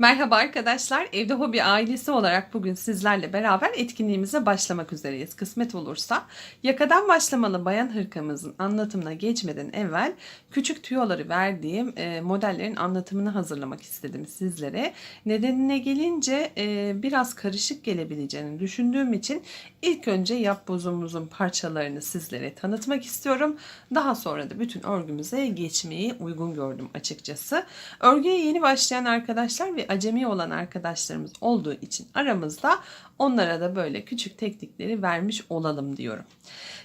Merhaba arkadaşlar. Evde Hobi ailesi olarak bugün sizlerle beraber etkinliğimize başlamak üzereyiz. Kısmet olursa yakadan başlamalı bayan hırkamızın anlatımına geçmeden evvel küçük tüyoları verdiğim e, modellerin anlatımını hazırlamak istedim sizlere. Nedenine gelince e, biraz karışık gelebileceğini düşündüğüm için ilk önce yapbozumuzun parçalarını sizlere tanıtmak istiyorum. Daha sonra da bütün örgümüze geçmeyi uygun gördüm açıkçası. Örgüye yeni başlayan arkadaşlar ve acemi olan arkadaşlarımız olduğu için aramızda onlara da böyle küçük teknikleri vermiş olalım diyorum.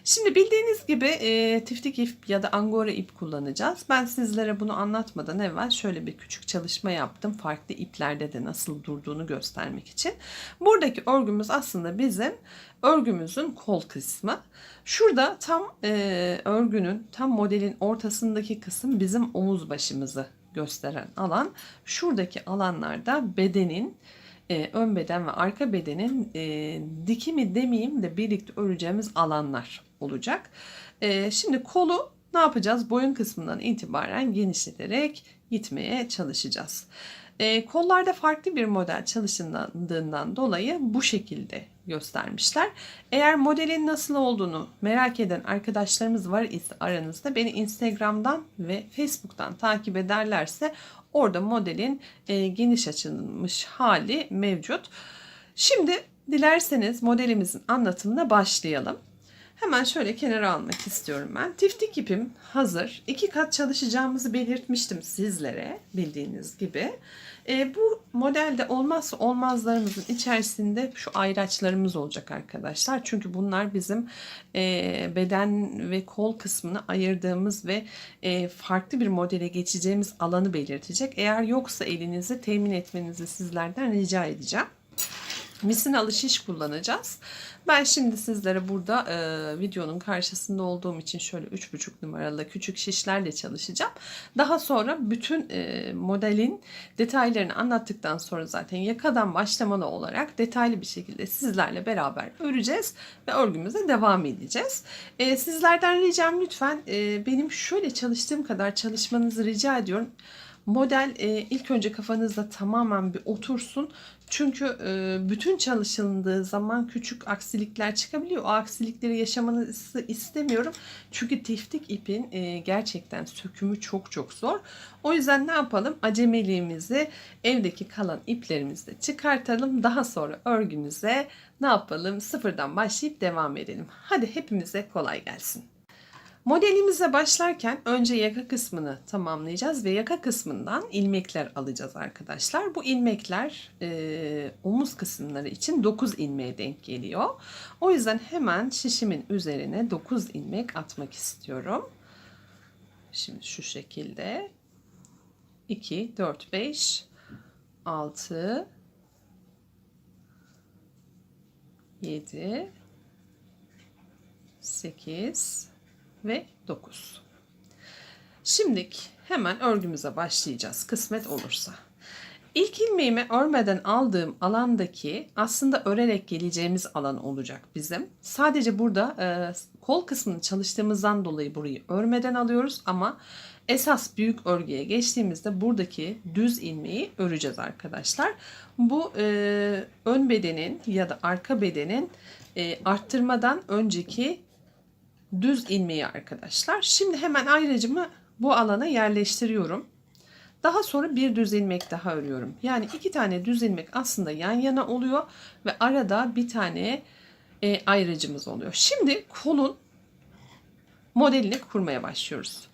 Şimdi bildiğiniz gibi e, tiftik ip ya da angora ip kullanacağız. Ben sizlere bunu anlatmadan evvel şöyle bir küçük çalışma yaptım. Farklı iplerde de nasıl durduğunu göstermek için. Buradaki örgümüz aslında bizim örgümüzün kol kısmı. Şurada tam e, örgünün tam modelin ortasındaki kısım bizim omuz başımızı gösteren alan. Şuradaki alanlarda bedenin e, ön beden ve arka bedenin e, dikimi demeyeyim de birlikte öreceğimiz alanlar olacak. E, şimdi kolu ne yapacağız? Boyun kısmından itibaren genişleterek gitmeye çalışacağız. E, kollarda farklı bir model çalışıldığından dolayı bu şekilde göstermişler. Eğer modelin nasıl olduğunu merak eden arkadaşlarımız var ise aranızda beni Instagram'dan ve Facebook'tan takip ederlerse orada modelin e, geniş açılmış hali mevcut. Şimdi dilerseniz modelimizin anlatımına başlayalım. Hemen şöyle kenara almak istiyorum ben. Tiftik ipim hazır. İki kat çalışacağımızı belirtmiştim sizlere bildiğiniz gibi. E, bu modelde olmazsa olmazlarımızın içerisinde şu ayraçlarımız olacak arkadaşlar. Çünkü bunlar bizim e, beden ve kol kısmını ayırdığımız ve e, farklı bir modele geçeceğimiz alanı belirtecek. Eğer yoksa elinizi temin etmenizi sizlerden rica edeceğim. Misinalı şiş kullanacağız. Ben şimdi sizlere burada e, videonun karşısında olduğum için şöyle 3,5 numaralı küçük şişlerle çalışacağım. Daha sonra bütün e, modelin detaylarını anlattıktan sonra zaten yakadan başlamalı olarak detaylı bir şekilde sizlerle beraber öreceğiz ve örgümüze devam edeceğiz. E, sizlerden ricam lütfen e, benim şöyle çalıştığım kadar çalışmanızı rica ediyorum. Model e, ilk önce kafanızda tamamen bir otursun. Çünkü e, bütün çalışıldığı zaman küçük aksilikler çıkabiliyor. O aksilikleri yaşamanızı istemiyorum. Çünkü tiftik ipin e, gerçekten sökümü çok çok zor. O yüzden ne yapalım? Acemiliğimizi evdeki kalan iplerimizle çıkartalım. Daha sonra örgümüze ne yapalım? Sıfırdan başlayıp devam edelim. Hadi hepimize kolay gelsin. Modelimize başlarken önce yaka kısmını tamamlayacağız ve yaka kısmından ilmekler alacağız arkadaşlar. Bu ilmekler e, omuz kısımları için 9 ilmeğe denk geliyor. O yüzden hemen şişimin üzerine 9 ilmek atmak istiyorum. Şimdi şu şekilde 2, 4, 5, 6, 7, 8, ve 9. Şimdi hemen örgümüze başlayacağız kısmet olursa. İlk ilmeğimi örmeden aldığım alandaki aslında örerek geleceğimiz alan olacak bizim. Sadece burada e, kol kısmını çalıştığımızdan dolayı burayı örmeden alıyoruz ama esas büyük örgüye geçtiğimizde buradaki düz ilmeği öreceğiz arkadaşlar. Bu e, ön bedenin ya da arka bedenin e, arttırmadan önceki düz ilmeği arkadaşlar. Şimdi hemen ayrıcımı bu alana yerleştiriyorum. Daha sonra bir düz ilmek daha örüyorum. Yani iki tane düz ilmek aslında yan yana oluyor ve arada bir tane e, ayrıcımız oluyor. Şimdi kolun modelini kurmaya başlıyoruz.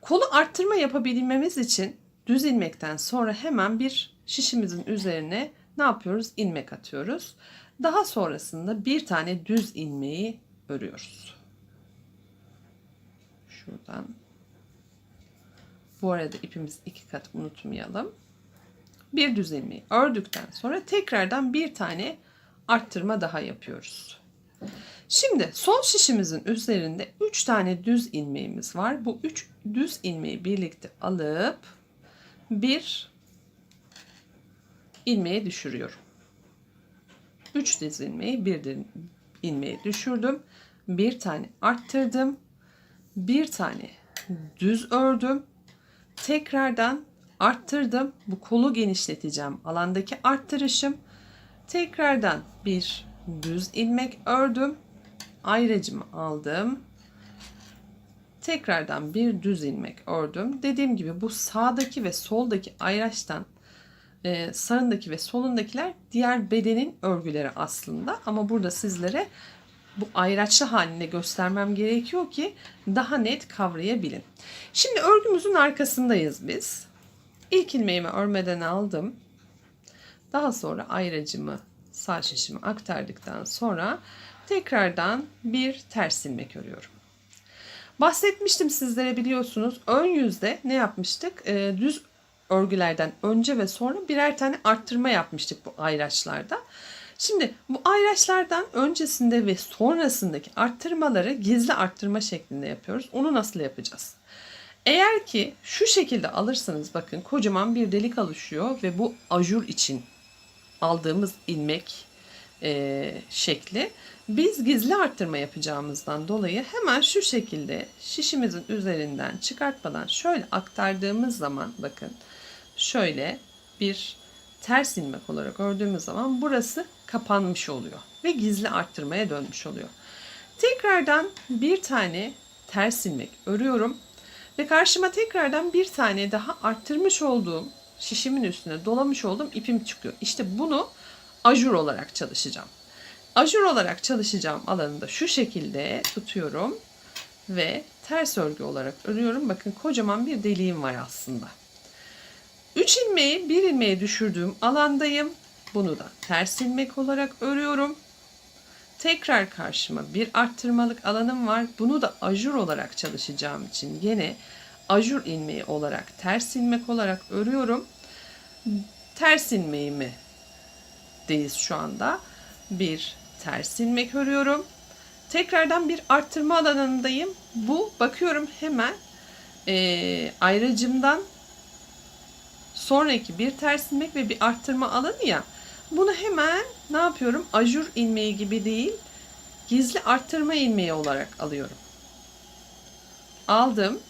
Kolu arttırma yapabilmemiz için düz ilmekten sonra hemen bir şişimizin üzerine ne yapıyoruz? İlmek atıyoruz. Daha sonrasında bir tane düz ilmeği örüyoruz. Şuradan. Bu arada ipimiz iki kat unutmayalım. Bir düz ilmeği ördükten sonra tekrardan bir tane arttırma daha yapıyoruz. Şimdi son şişimizin üzerinde 3 tane düz ilmeğimiz var. Bu 3 düz ilmeği birlikte alıp bir ilmeğe düşürüyorum. 3 düz ilmeği bir ilmeğe düşürdüm. Bir tane arttırdım bir tane düz ördüm. Tekrardan arttırdım. Bu kolu genişleteceğim. Alandaki arttırışım. Tekrardan bir düz ilmek ördüm. Ayracımı aldım. Tekrardan bir düz ilmek ördüm. Dediğim gibi bu sağdaki ve soldaki ayraçtan e, sağındaki ve solundakiler diğer bedenin örgüleri aslında. Ama burada sizlere bu ayraçlı halinde göstermem gerekiyor ki daha net kavrayabilin. Şimdi örgümüzün arkasındayız biz. İlk ilmeğimi örmeden aldım. Daha sonra ayracımı sağ şişimi aktardıktan sonra tekrardan bir ters ilmek örüyorum. Bahsetmiştim sizlere biliyorsunuz ön yüzde ne yapmıştık? Ee, düz örgülerden önce ve sonra birer tane arttırma yapmıştık bu ayraçlarda. Şimdi bu ayraçlardan öncesinde ve sonrasındaki arttırmaları gizli arttırma şeklinde yapıyoruz. Onu nasıl yapacağız? Eğer ki şu şekilde alırsanız bakın kocaman bir delik oluşuyor ve bu ajur için aldığımız ilmek e, şekli. Biz gizli arttırma yapacağımızdan dolayı hemen şu şekilde şişimizin üzerinden çıkartmadan şöyle aktardığımız zaman bakın şöyle bir ters ilmek olarak ördüğümüz zaman burası kapanmış oluyor ve gizli arttırmaya dönmüş oluyor. Tekrardan bir tane ters ilmek örüyorum ve karşıma tekrardan bir tane daha arttırmış olduğum şişimin üstüne dolamış olduğum ipim çıkıyor. İşte bunu ajur olarak çalışacağım. Ajur olarak çalışacağım alanında şu şekilde tutuyorum ve ters örgü olarak örüyorum. Bakın kocaman bir deliğim var aslında. 3 ilmeği bir ilmeğe düşürdüğüm alandayım. Bunu da ters ilmek olarak örüyorum. Tekrar karşıma bir arttırmalık alanım var. Bunu da ajur olarak çalışacağım için yine ajur ilmeği olarak ters ilmek olarak örüyorum. Ters ilmeğimi deyiz şu anda. Bir ters ilmek örüyorum. Tekrardan bir arttırma alanındayım. Bu bakıyorum hemen e, ayracımdan sonraki bir ters ilmek ve bir arttırma alanı ya. Bunu hemen ne yapıyorum? Ajur ilmeği gibi değil, gizli arttırma ilmeği olarak alıyorum. Aldım,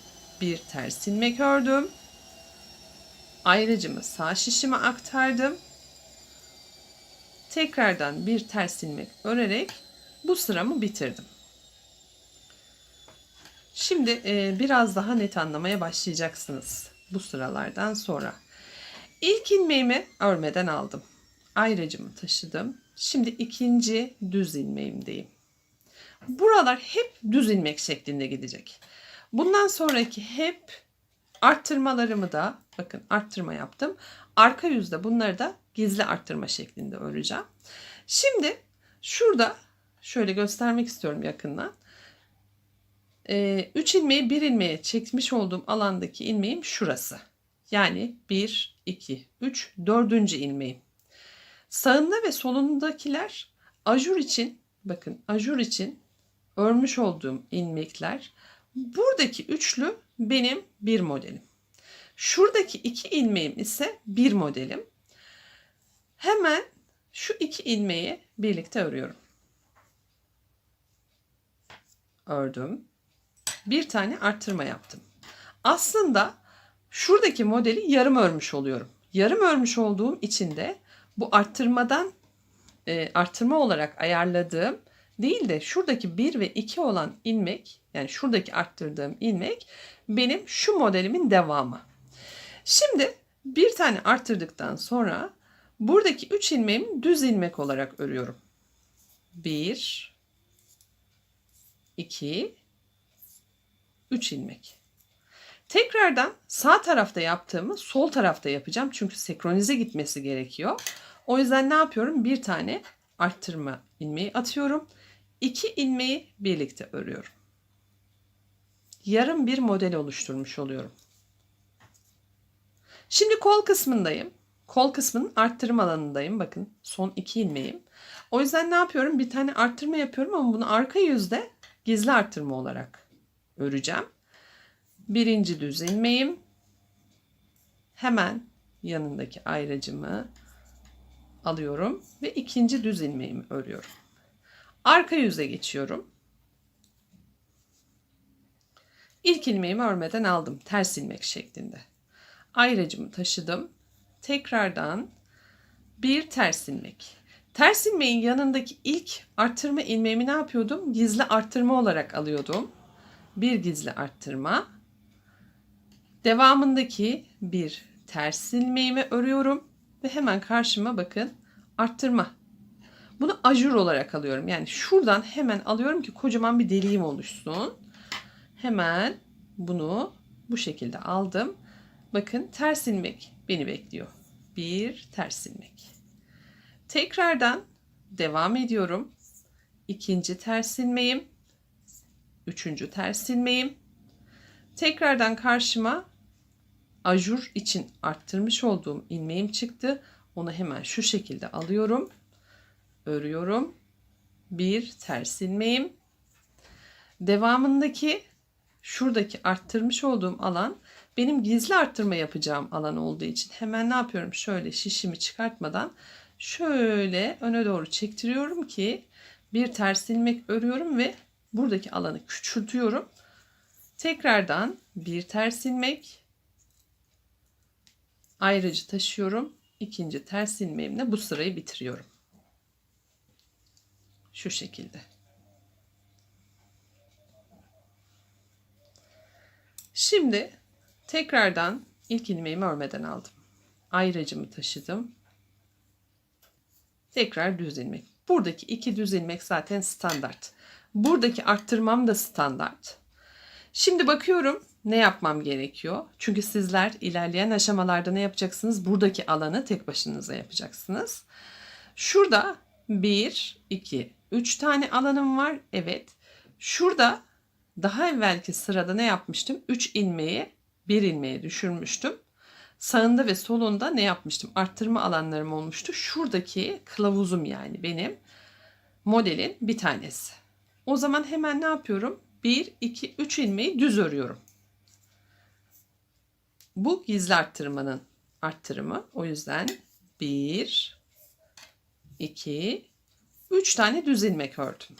bir ters ilmek ördüm. Ayrıcımı sağ şişime aktardım. Tekrardan bir ters ilmek örerek bu sıramı bitirdim. Şimdi e, biraz daha net anlamaya başlayacaksınız bu sıralardan sonra. İlk ilmeğimi örmeden aldım. Ayracımı taşıdım. Şimdi ikinci düz ilmeğimdeyim. Buralar hep düz ilmek şeklinde gidecek. Bundan sonraki hep arttırmalarımı da bakın arttırma yaptım. Arka yüzde bunları da gizli arttırma şeklinde öreceğim. Şimdi şurada şöyle göstermek istiyorum yakından. 3 ee, ilmeği bir ilmeğe çekmiş olduğum alandaki ilmeğim şurası. Yani 1, 2, 3, 4. ilmeğim. Sağında ve solundakiler ajur için bakın ajur için örmüş olduğum ilmekler. Buradaki üçlü benim bir modelim. Şuradaki iki ilmeğim ise bir modelim. Hemen şu iki ilmeği birlikte örüyorum. Ördüm. Bir tane arttırma yaptım. Aslında şuradaki modeli yarım örmüş oluyorum. Yarım örmüş olduğum için de bu arttırmadan e, arttırma olarak ayarladığım değil de şuradaki 1 ve 2 olan ilmek yani şuradaki arttırdığım ilmek benim şu modelimin devamı. Şimdi bir tane arttırdıktan sonra buradaki 3 ilmeğimi düz ilmek olarak örüyorum. 1 2 3 ilmek. Tekrardan sağ tarafta yaptığımı sol tarafta yapacağım. Çünkü senkronize gitmesi gerekiyor. O yüzden ne yapıyorum? Bir tane arttırma ilmeği atıyorum. İki ilmeği birlikte örüyorum. Yarım bir model oluşturmuş oluyorum. Şimdi kol kısmındayım. Kol kısmının arttırma alanındayım. Bakın son iki ilmeğim. O yüzden ne yapıyorum? Bir tane arttırma yapıyorum ama bunu arka yüzde gizli arttırma olarak öreceğim. Birinci düz ilmeğim. Hemen yanındaki ayracımı alıyorum ve ikinci düz ilmeğimi örüyorum. Arka yüze geçiyorum. İlk ilmeğimi örmeden aldım ters ilmek şeklinde. Ayracımı taşıdım. Tekrardan bir ters ilmek. Ters ilmeğin yanındaki ilk arttırma ilmeğimi ne yapıyordum? Gizli arttırma olarak alıyordum. Bir gizli arttırma. Devamındaki bir ters ilmeğimi örüyorum ve hemen karşıma bakın arttırma. Bunu ajur olarak alıyorum. Yani şuradan hemen alıyorum ki kocaman bir deliğim oluşsun. Hemen bunu bu şekilde aldım. Bakın ters ilmek beni bekliyor. Bir ters ilmek. Tekrardan devam ediyorum. İkinci ters ilmeğim. Üçüncü ters ilmeğim. Tekrardan karşıma ajur için arttırmış olduğum ilmeğim çıktı. Onu hemen şu şekilde alıyorum. Örüyorum. Bir ters ilmeğim. Devamındaki şuradaki arttırmış olduğum alan benim gizli arttırma yapacağım alan olduğu için hemen ne yapıyorum? Şöyle şişimi çıkartmadan şöyle öne doğru çektiriyorum ki bir ters ilmek örüyorum ve buradaki alanı küçültüyorum. Tekrardan bir ters ilmek ayrıcı taşıyorum. İkinci ters ilmeğimle bu sırayı bitiriyorum. Şu şekilde. Şimdi tekrardan ilk ilmeğimi örmeden aldım. Ayracımı taşıdım. Tekrar düz ilmek. Buradaki iki düz ilmek zaten standart. Buradaki arttırmam da standart. Şimdi bakıyorum ne yapmam gerekiyor. Çünkü sizler ilerleyen aşamalarda ne yapacaksınız? Buradaki alanı tek başınıza yapacaksınız. Şurada 1, 2, 3 tane alanım var. Evet. Şurada daha evvelki sırada ne yapmıştım? 3 ilmeği 1 ilmeğe düşürmüştüm. Sağında ve solunda ne yapmıştım? Arttırma alanlarım olmuştu. Şuradaki kılavuzum yani benim modelin bir tanesi. O zaman hemen ne yapıyorum? 1, 2, 3 ilmeği düz örüyorum. Bu gizli arttırmanın arttırımı. O yüzden 1, 2, 3 tane düz ilmek ördüm.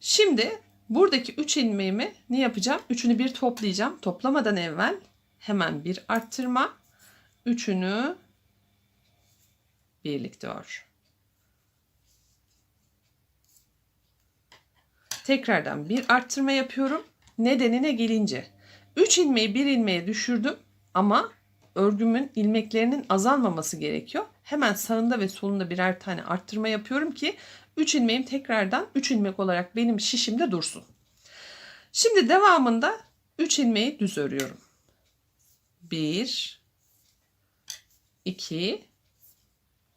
Şimdi buradaki 3 ilmeğimi ne yapacağım? Üçünü bir toplayacağım. Toplamadan evvel hemen bir arttırma. Üçünü birlikte ör. Tekrardan bir arttırma yapıyorum. Nedenine gelince 3 ilmeği bir ilmeğe düşürdüm ama örgümün ilmeklerinin azalmaması gerekiyor. Hemen sağında ve solunda birer tane arttırma yapıyorum ki 3 ilmeğim tekrardan 3 ilmek olarak benim şişimde dursun. Şimdi devamında 3 ilmeği düz örüyorum. 1 2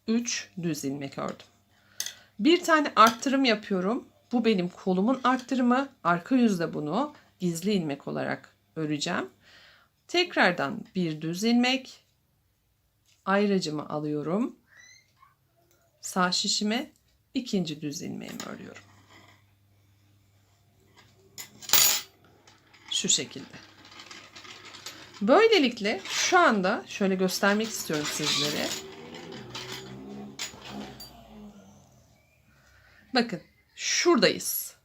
3 düz ilmek ördüm. Bir tane arttırım yapıyorum. Bu benim kolumun arttırımı. Arka yüzde bunu gizli ilmek olarak öreceğim. Tekrardan bir düz ilmek ayracımı alıyorum. Sağ şişime ikinci düz ilmeğimi örüyorum. Şu şekilde. Böylelikle şu anda şöyle göstermek istiyorum sizlere. Bakın şuradayız.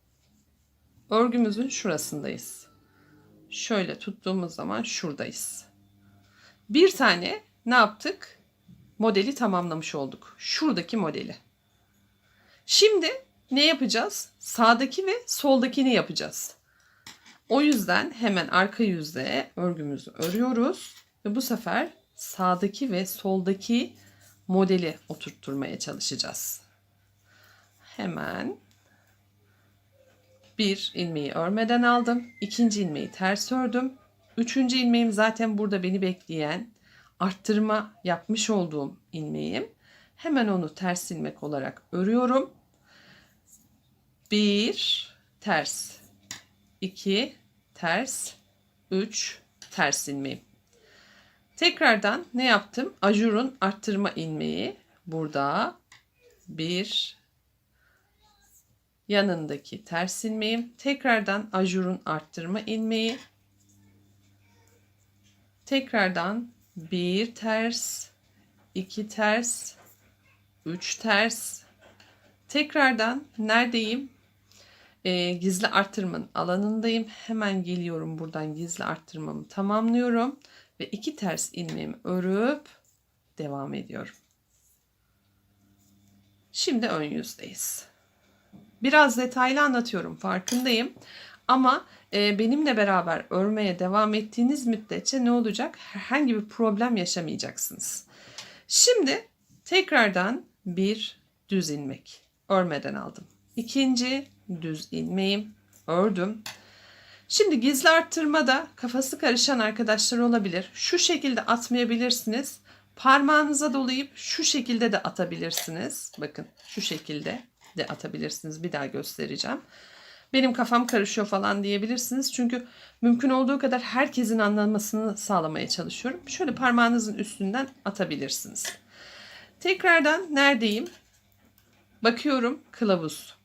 Örgümüzün şurasındayız. Şöyle tuttuğumuz zaman şuradayız. Bir tane ne yaptık? Modeli tamamlamış olduk. Şuradaki modeli. Şimdi ne yapacağız? Sağdaki ve soldakini yapacağız. O yüzden hemen arka yüzde örgümüzü örüyoruz ve bu sefer sağdaki ve soldaki modeli oturtturmaya çalışacağız. Hemen bir ilmeği örmeden aldım. ikinci ilmeği ters ördüm. Üçüncü ilmeğim zaten burada beni bekleyen arttırma yapmış olduğum ilmeğim. Hemen onu ters ilmek olarak örüyorum. Bir ters, iki ters, üç ters ilmeğim. Tekrardan ne yaptım? Ajurun arttırma ilmeği burada bir yanındaki ters ilmeğim, tekrardan ajurun arttırma ilmeği, tekrardan bir ters, iki ters, üç ters, tekrardan neredeyim? Ee, gizli arttırmanın alanındayım. Hemen geliyorum buradan gizli arttırmamı tamamlıyorum ve iki ters ilmeğimi örüp devam ediyorum. Şimdi ön yüzdeyiz. Biraz detaylı anlatıyorum farkındayım. Ama e, benimle beraber örmeye devam ettiğiniz müddetçe ne olacak? Herhangi bir problem yaşamayacaksınız. Şimdi tekrardan bir düz ilmek örmeden aldım. İkinci düz ilmeğim ördüm. Şimdi gizli arttırmada kafası karışan arkadaşlar olabilir. Şu şekilde atmayabilirsiniz. Parmağınıza dolayıp şu şekilde de atabilirsiniz. Bakın şu şekilde de atabilirsiniz. Bir daha göstereceğim. Benim kafam karışıyor falan diyebilirsiniz. Çünkü mümkün olduğu kadar herkesin anlamasını sağlamaya çalışıyorum. Şöyle parmağınızın üstünden atabilirsiniz. Tekrardan neredeyim? Bakıyorum kılavuz.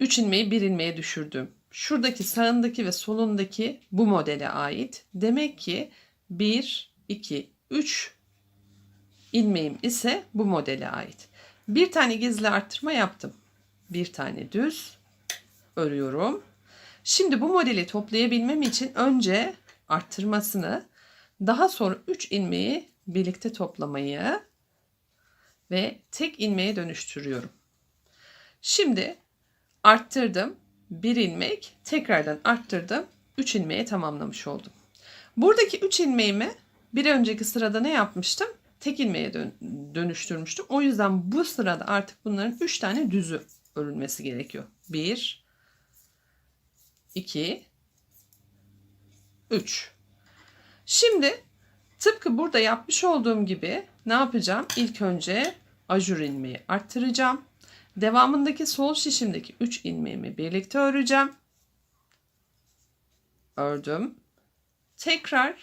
3 ilmeği 1 ilmeğe düşürdüm. Şuradaki sağındaki ve solundaki bu modele ait. Demek ki 1, 2, 3 ilmeğim ise bu modele ait. Bir tane gizli arttırma yaptım. Bir tane düz örüyorum. Şimdi bu modeli toplayabilmem için önce arttırmasını daha sonra 3 ilmeği birlikte toplamayı ve tek ilmeğe dönüştürüyorum. Şimdi arttırdım. Bir ilmek tekrardan arttırdım. 3 ilmeğe tamamlamış oldum. Buradaki 3 ilmeğimi bir önceki sırada ne yapmıştım? Tek ilmeğe dön- dönüştürmüştüm. O yüzden bu sırada artık bunların 3 tane düzü örülmesi gerekiyor. 1 2 3 Şimdi tıpkı burada yapmış olduğum gibi ne yapacağım? İlk önce ajur ilmeği arttıracağım. Devamındaki sol şişimdeki 3 ilmeğimi birlikte öreceğim. Ördüm. Tekrar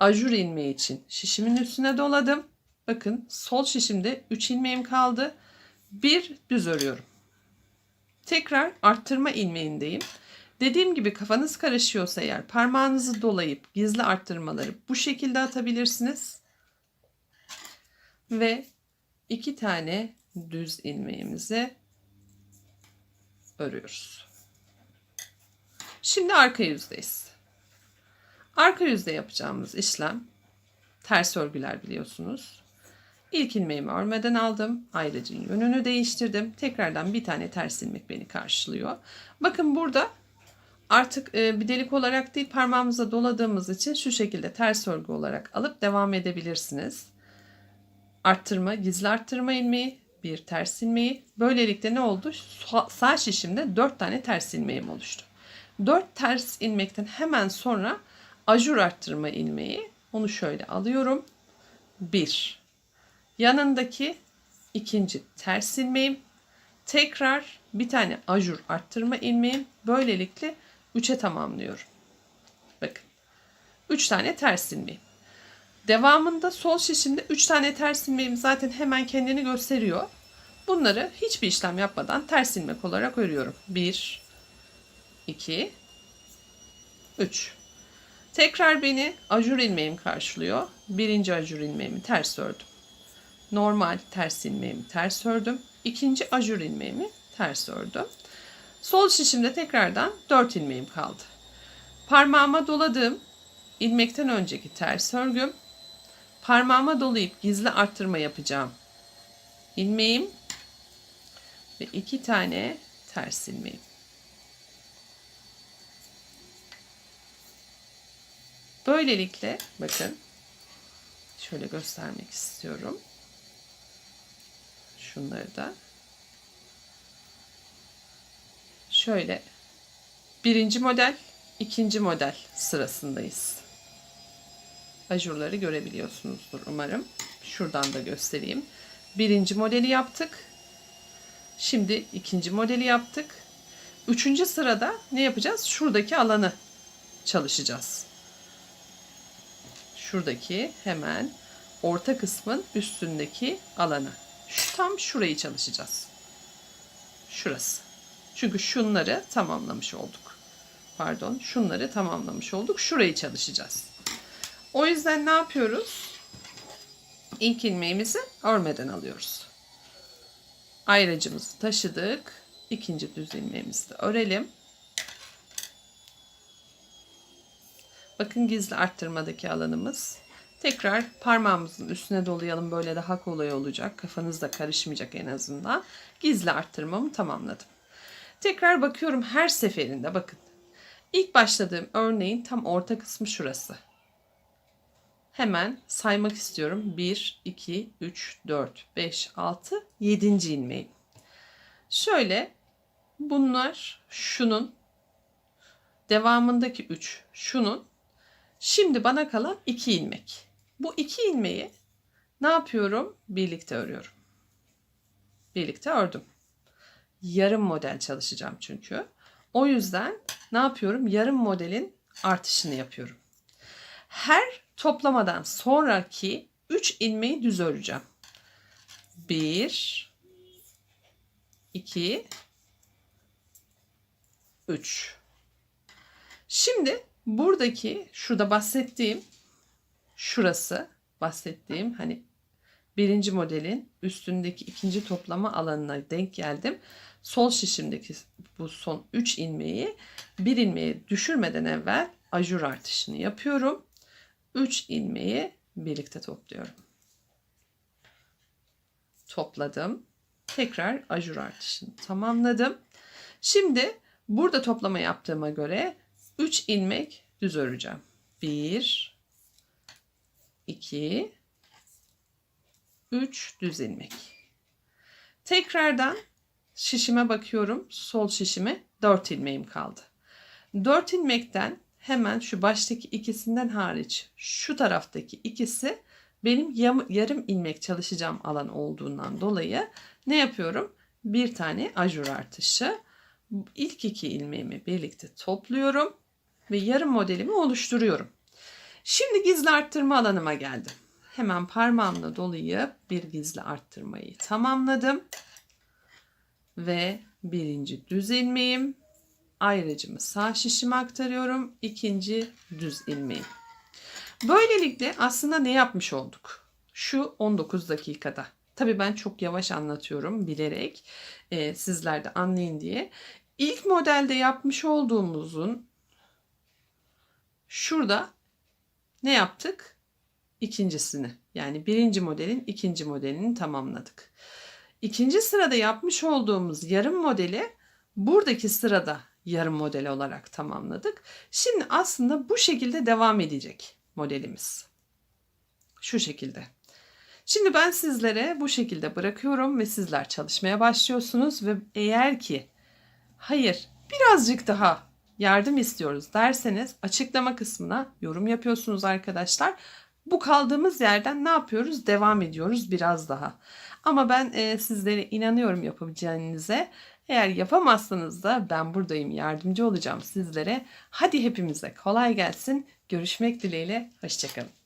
ajur ilmeği için şişimin üstüne doladım. Bakın sol şişimde 3 ilmeğim kaldı. Bir düz örüyorum. Tekrar arttırma ilmeğindeyim. Dediğim gibi kafanız karışıyorsa eğer parmağınızı dolayıp gizli arttırmaları bu şekilde atabilirsiniz. Ve iki tane düz ilmeğimizi örüyoruz. Şimdi arka yüzdeyiz. Arka yüzde yapacağımız işlem ters örgüler biliyorsunuz. İlk ilmeğimi örmeden aldım. Ayracın yönünü değiştirdim. Tekrardan bir tane ters ilmek beni karşılıyor. Bakın burada artık e, bir delik olarak değil parmağımıza doladığımız için şu şekilde ters örgü olarak alıp devam edebilirsiniz. Arttırma, gizli arttırma ilmeği, bir ters ilmeği. Böylelikle ne oldu? Sağ şişimde 4 tane ters ilmeğim oluştu. 4 ters ilmekten hemen sonra ajur arttırma ilmeği. Onu şöyle alıyorum. 1. Yanındaki ikinci ters ilmeğim. Tekrar bir tane ajur arttırma ilmeğim. Böylelikle 3'e tamamlıyorum. Bakın. 3 tane ters ilmeğim. Devamında sol şişimde 3 tane ters ilmeğim zaten hemen kendini gösteriyor. Bunları hiçbir işlem yapmadan ters ilmek olarak örüyorum. 1 2 3 Tekrar beni ajur ilmeğim karşılıyor. Birinci ajur ilmeğimi ters ördüm. Normal ters ilmeğimi ters ördüm. İkinci ajur ilmeğimi ters ördüm. Sol şişimde tekrardan 4 ilmeğim kaldı. Parmağıma doladığım ilmekten önceki ters örgüm. Parmağıma dolayıp gizli arttırma yapacağım. ilmeğim ve iki tane ters ilmeğim. Böylelikle bakın şöyle göstermek istiyorum. Şunları da şöyle birinci model, ikinci model sırasındayız. Ajurları görebiliyorsunuzdur umarım. Şuradan da göstereyim. Birinci modeli yaptık. Şimdi ikinci modeli yaptık. Üçüncü sırada ne yapacağız? Şuradaki alanı çalışacağız. Şuradaki hemen orta kısmın üstündeki alanı. Şu tam şurayı çalışacağız. Şurası. Çünkü şunları tamamlamış olduk. Pardon, şunları tamamlamış olduk. Şurayı çalışacağız. O yüzden ne yapıyoruz? İlk ilmeğimizi örmeden alıyoruz. Ayracımızı taşıdık. İkinci düz ilmeğimizi de örelim. Bakın gizli arttırmadaki alanımız. Tekrar parmağımızın üstüne dolayalım böyle daha kolay olacak. Kafanız da karışmayacak en azından. Gizli arttırmamı tamamladım. Tekrar bakıyorum her seferinde bakın. İlk başladığım örneğin tam orta kısmı şurası. Hemen saymak istiyorum. 1, 2, 3, 4, 5, 6, 7. ilmeğim. Şöyle bunlar şunun devamındaki 3 şunun şimdi bana kalan 2 ilmek. Bu 2 ilmeği ne yapıyorum? Birlikte örüyorum. Birlikte ördüm. Yarım model çalışacağım çünkü. O yüzden ne yapıyorum? Yarım modelin artışını yapıyorum. Her toplamadan sonraki 3 ilmeği düz öreceğim. 1 2 3 Şimdi buradaki şurada bahsettiğim şurası bahsettiğim hani birinci modelin üstündeki ikinci toplama alanına denk geldim. Sol şişimdeki bu son 3 ilmeği bir ilmeği düşürmeden evvel ajur artışını yapıyorum. 3 ilmeği birlikte topluyorum. Topladım. Tekrar ajur artışını tamamladım. Şimdi burada toplama yaptığıma göre 3 ilmek düz öreceğim. 1 2 3 düz ilmek. Tekrardan şişime bakıyorum. Sol şişime 4 ilmeğim kaldı. 4 ilmekten hemen şu baştaki ikisinden hariç şu taraftaki ikisi benim yarım ilmek çalışacağım alan olduğundan dolayı ne yapıyorum? Bir tane ajur artışı. İlk iki ilmeğimi birlikte topluyorum ve yarım modelimi oluşturuyorum. Şimdi gizli arttırma alanıma geldim. Hemen parmağımla dolayıp bir gizli arttırmayı tamamladım. Ve birinci düz ilmeğim ayrıcımı sağ şişime aktarıyorum. İkinci düz ilmeğim. Böylelikle aslında ne yapmış olduk? Şu 19 dakikada. Tabii ben çok yavaş anlatıyorum bilerek e, sizler de anlayın diye. İlk modelde yapmış olduğumuzun şurada ne yaptık? İkincisini yani birinci modelin ikinci modelini tamamladık. İkinci sırada yapmış olduğumuz yarım modeli buradaki sırada yarım model olarak tamamladık. Şimdi aslında bu şekilde devam edecek modelimiz. Şu şekilde. Şimdi ben sizlere bu şekilde bırakıyorum ve sizler çalışmaya başlıyorsunuz ve eğer ki hayır birazcık daha yardım istiyoruz derseniz açıklama kısmına yorum yapıyorsunuz arkadaşlar. Bu kaldığımız yerden ne yapıyoruz? Devam ediyoruz biraz daha. Ama ben e, sizlere inanıyorum yapabileceğinize. Eğer yapamazsanız da ben buradayım yardımcı olacağım sizlere. Hadi hepimize kolay gelsin. Görüşmek dileğiyle. Hoşçakalın.